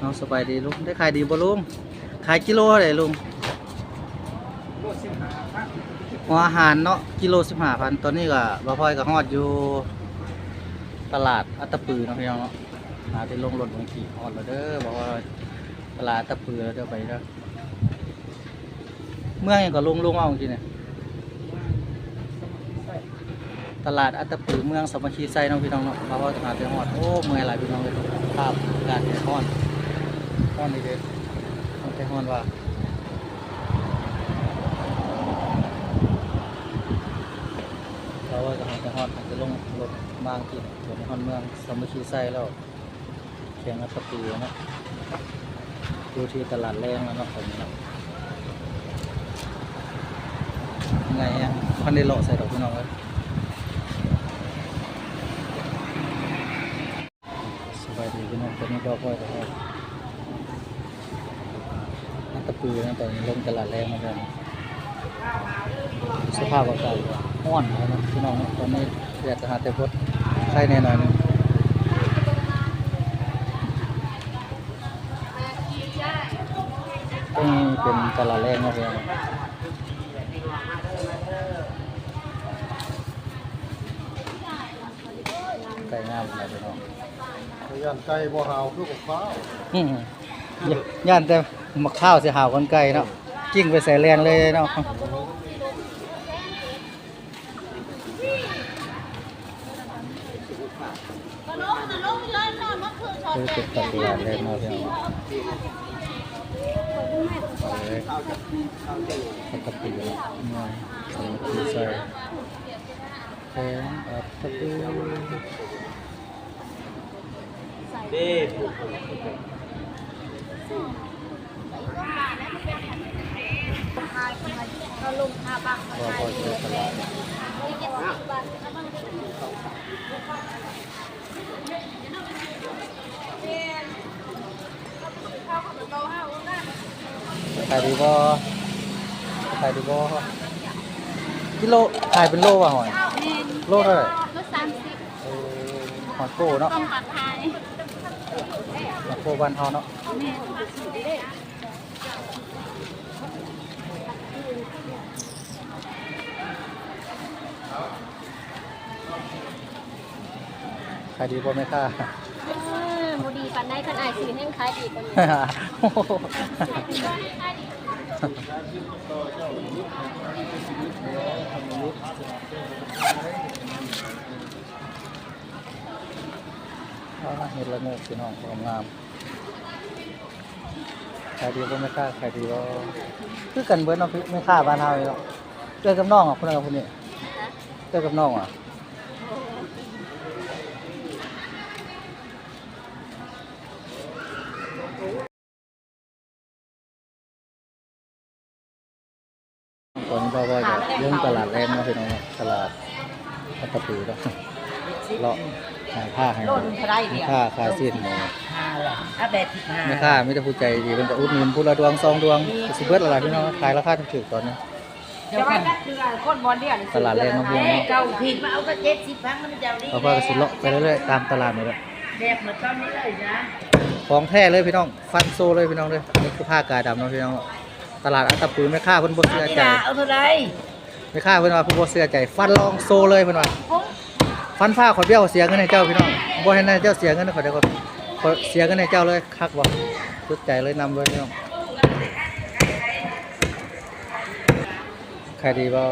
เอาสบายดีลุงได้ขายดีบ่ลุงขายกิโลเท่าไหร่ลุงหัวอาหารเนาะกิโลสิบห้าพันตอนนี้ก็บ่พอยก็ฮอดอยู่ตลาดอัตตปือเนาะพี่น้องเนาะหาที่ลงรถบางทีฮอดแล้วเด้อบอกว่าตลาดอัตตปือแล้วเด้อไปเด้อเมืองยังก็ลุงลุงเอาจริงๆเนี่ยตลาดอัตปือเมืองสามัคคีไซเนาะพี่น้องเนาะมาว่าหาที่ฮอดโอ้เมื่อยหลายพี่น้องเลยภาพกาศเนี่ยฮอด ฮ้อนนี่เด้ฮ้อนแต่ฮ้อนว่าเราว่าจะฮ้อนแต่ฮ้อนจะลงรถบางกินส่วนฮ้อนเมืองสมัคคีไส้แล้วเขียงอัตตปีนะอยู่ที่ตลาดแรงแล้วนะผมนะไงอะคันได้เลาะใส่ดอกพี่น้องเลยสบายดีพี่น้องตอนนี้ก็ค่อยๆนั กตะปือนะตอนนี้ลงตลาดแรงมาแล้วนะสภาพอากาศก็ร้อนแล้วนะพี่น้องตอนนี้อยากจะหาแต่พดไข่แน่นอนนึงนี่เป็นตลาดแรงมาแล้วไก่งามเลยพี่น้องยันไก่บ่หาวคือกับข้าวอืมยย่านแต่ มะข้าวเสียหาวคนไก่เนาะกิ้งไปใส่แลนเลยเนาะคือติดตัดตลาดแรงเนาะพี่น้องเอาเลยปกติแล้วมาใส่ที่ใส่แทงอัดตะปูเราลงคาบังก็พอเจอตลาด ขายดีบ่ขายดีบ่กิโลขายเป็นโลว่ะหอย โลเท่าไหร่รถสามสิบหอยโก้เนาะต้องปัดไทยหอยโก้บ้านเฮาเนาะ ขายดีบ่แม่ค้าโมดีปันได้ขนาดสื่อให้ขายดีกว่านี้โอ้โหเอาละเห็ดละโงกพี่น้องความงาม ขายดีบ่แม่ค้าขายดีบ่คือกันเบิดเนาะพี่แม่ค้าบ้านเฮานี่เนาะเจอกับน้องอะคนนั้นกับคนนี้เจอกับน้องอะตอนนี้ก็ว่าจะเรื่องตลาดแรงเนาะพี่น้องเนะตลาดพัตปีเนาะเลาะ หาผ้าให้โลนึงเท่าไรเดียวค่าคาสิ้นเนาะห้าละถ้าแบดสิบห้าไม่ค่าไม่ได้ผู้ใจดีเป็นแต่อุดหนุนผู้ละดวงซองดวงสิเบิดอะไรพี่น้องขายราคาถูกๆตอนนี้ เดี๋ยวกันเดือนคนบอลเดียวนี่ตลาดแรงมาเพียงเนาะเก่าผิดมาเอาก็เจ็ดสิบพังมันจะดีเราก็สิเลาะไปเรื่อยๆตามตลาดนี่แหละแบบเหมือนตอนนี้เลยนะของแท้เลยพี่น้อง ฟันโซเลยพี่น้องเลยนี่คือผ้ากายดำเนาะพี่น้อง ตลาดอัตตปือไม่ค่าเพิ่นบ่เชื่อนี่ใจละเอาเท่าไรไม่ค่าเพิ่นว่าเพิ่นบ่เชื่อใจ ฟันลองโซเลยเพิ่นว่า ฟันผ้าขอเบี้ยวเสียเงินให้เจ้าพี่น้องบ่ให้นายเจ้าเสียเงินขอเดี๋ยวขอเสียเงินให้เจ้าเลยคักบ่สุดใจเลยนำเลยพี่น้องขายดีบ่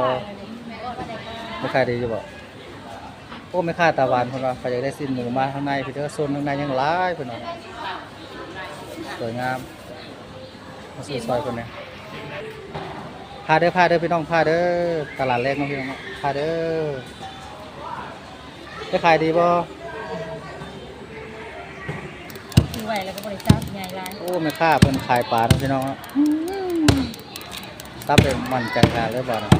ไม่ขายดีอยู่บ่โอ้ไม่ค่าตาหวานเพิ่นว่าเขอยากได้สิ้นหมูมาข้างในพี่เด้อโซนข้างในยังหลายพิ่นว่าสวยงามมาซื้อซอยเพิ่นนี่ยพาเด้อพาเด้อพี่น้องพาเด้อตลาดแรกเนาะพี่น้องพาเด้อ จะขายดีบ่คือไหวแล้วก็บริจาคใหญ่ไรโอ้ไม่ค่าเพิ่นขายปลาเนาะพี่น้องเนาะตับเป็นมันจังกาเลยบ่นะ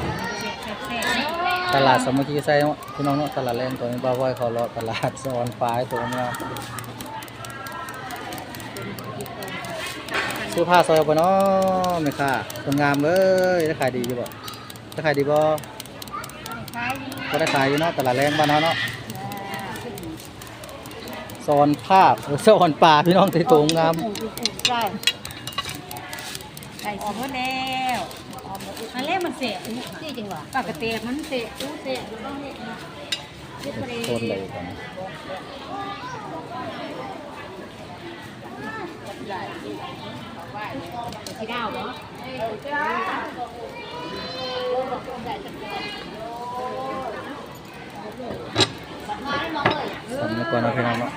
ตลาดสามัคคีไซเนาะพี่น้องเนาะตลาดแรงตัวนี้บ่าวไว้เขาเลาะตลาดสอนปลายตัวเนาะซื้อผ้าซอยบ่เนาะไม่ค่าคนงามเลยได้ขายดีอยู่บ่ได้ขายดีบ่ ขายดี ก็ได้ขายอยู่เนาะตลาดแรงบ้านเฮาเนาะซ สอนภาพเออสอนป่าพี่น้องที่โตงงามใช่ไก่สิหมดแล้วอันแรกมันเสียที่จริงหวะปกติมันเสียรู้เสร็จแล้วก็เห็ดนะเห็ดประเดี๋ต้นเลยกันที่ดาวเนาะ สำนึก ก่อนนะพี่น้องเนาะ